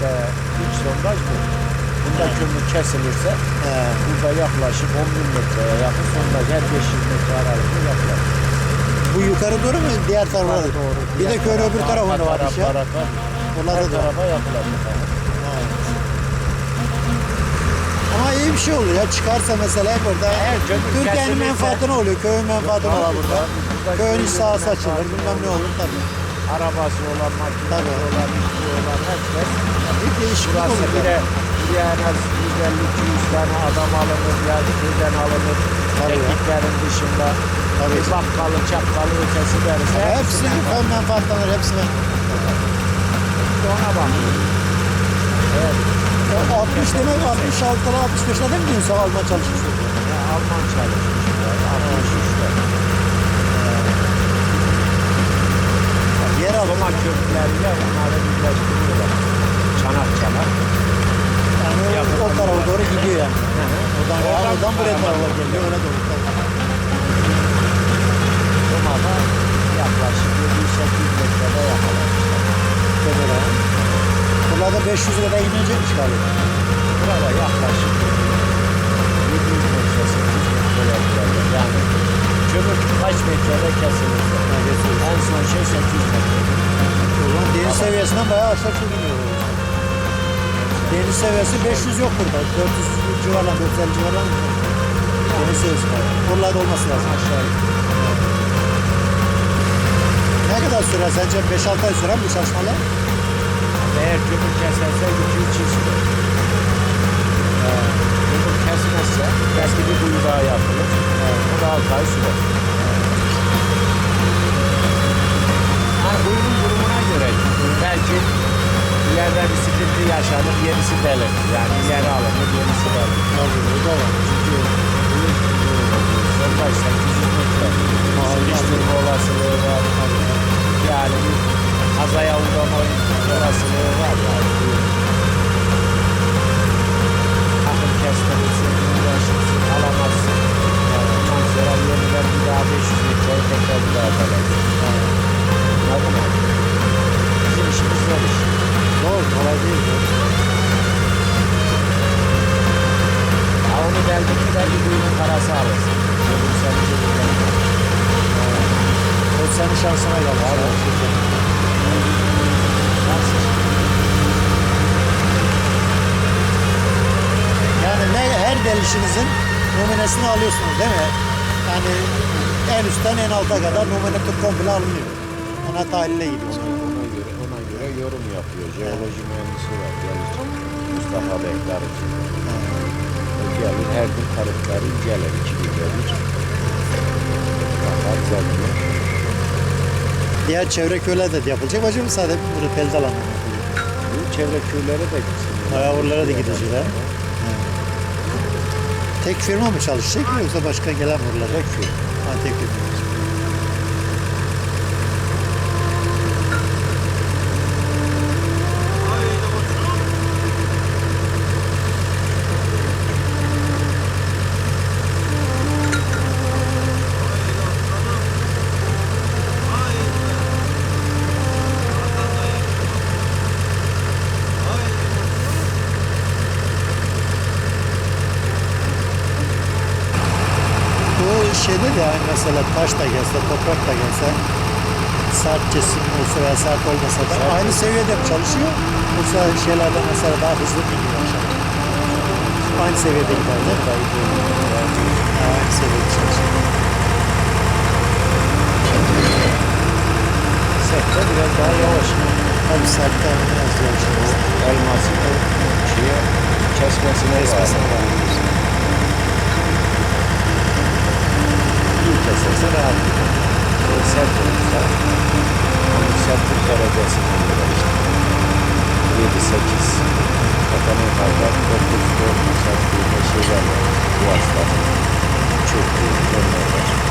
işte ilk sondaj bu. Bunda kömür kesilirse He. burada yaklaşık 10 bin metreye yakın sondaj her 500 metre aralıklı yapılır. Bu yukarı doğru mu? Diğer tarafa doğru. Bir de köyün öbür tarafında var iş ya. Onlar her da var. tarafa yapılacak. Ama iyi bir şey oluyor ya. Çıkarsa mesela Eğer kömür Türkiye'nin kesilirse- menfaatine oluyor. Köyün menfaatine Yok, olur burada. burada Köyün köyün sahası menfaati açılır. var. Bilmem ne olur tabii. Arabası olan, makinesi Tabii. olan, işçi herkes. Bir değişiklik olur. de yani. buraya en az 150-200 tane adam alınır, yani köyden alınır. Tabii ya. Tekniklerin dışında. Tabii. Bir bakkalı, çakkalı ötesi derse. Hepsi köy menfaatlanır. Hepsine. Ona bakıyor. Evet. O 60 demek 66'lı 65'lerde mi diyorsun Alman çalışmış? Ya Alman çalışmış. Yani 63'te. Yer altı. Roma kökleriyle onları birleştiriyorlar. Çanak. Yani o, o tarafa doğru gidiyor yani. Oradan, Oradan- oradan buraya tarafa geliyor. Öyle doğru. Roma'da yaklaşık 700-800 metrede yakalamışlar. Kömür ha. Bunlar da 500 lira inecekmiş galiba. Burada yaklaşık 700 metre, 800 metre yapılacak. Yani kömür kaç metrede kesilirse. En son şey 800 metre. Zaman deniz seviyesinden bayağı aşağı çekiliyor. Deniz seviyesi 500 yok burada. 400 civarlar, 450 civarlar mı? Deniz seviyesi var. Buralarda olması lazım. Aşağı Ne kadar sürer sence? 5-6 ay sürer mi bu çalışmalar? Eğer kömür keserse 2-3 yıl sürer. Kömür kesmezse belki bir kuyu daha yapılır. O da 6 ay sürer. Yani kuyunun durumuna göre belki ileride bir yaşanır, yenisi delir. Yani ileri alınır, yenisi o da var. Çünkü kuyun sonunda 800 metre. Sıkıştırma olasılığı var. Yani bir kazaya uğrama olasılığı var yani. kuyunun. Takım kestirirsin, uğraşırsın, alamazsın. Ondan sonra yeniden bir daha 500 metreye tekrar bir daha atarsın. Anladın mı? Bizim işimiz zor iş. Doğru, kolay değil. Doğru. Ya onu deldin mi belki senin cebinden. O senin şansına kalır. Şanssız. Yani ne, her delişinizin numunesini alıyorsunuz değil mi? Yani en üstten en alta kadar numune komple alınıyor. Ona tahlile gidiyor. Ona göre, ona göre yorum yapıyor. Jeoloji mühendisi var. Gelir. Mustafa Bekler. O gelir her gün tarifleri inceler. iki günde bir. Bakar zevkle. Diğer çevre köyler de yapılacak. Bacım sadece bunu pelde alanı. Bu çevre köylere de gitsin. Bayağı oralara da gidecekler. Tek firma mı çalışacak yoksa başka gelen oralara? Tek firma. Ha, tek firma. Bu şeyde de yani mesela taş da gelse, toprak da gelse, sert kesim olsa veya sert olmasa da Sert. aynı seviyede çalışıyor? Yoksa şeylerde mesela daha hızlı gidiyor aşağı? Aynı seviyede gider değil mi? Aynı seviyede çalışıyor. Sette biraz daha yavaş. Tabii sertten biraz yavaş. Elması şeye kesmesine Kesmesine bağlı. bağlı. İyi keserse rahat gider. Böyle sert olursa onun sertlik derecesine göre işte 7-8 hatta en fazla 9-10 sertliğinde şeyler var. Duvaçlar, çöktüğü, önler var. Ona göre de elmas kullanır.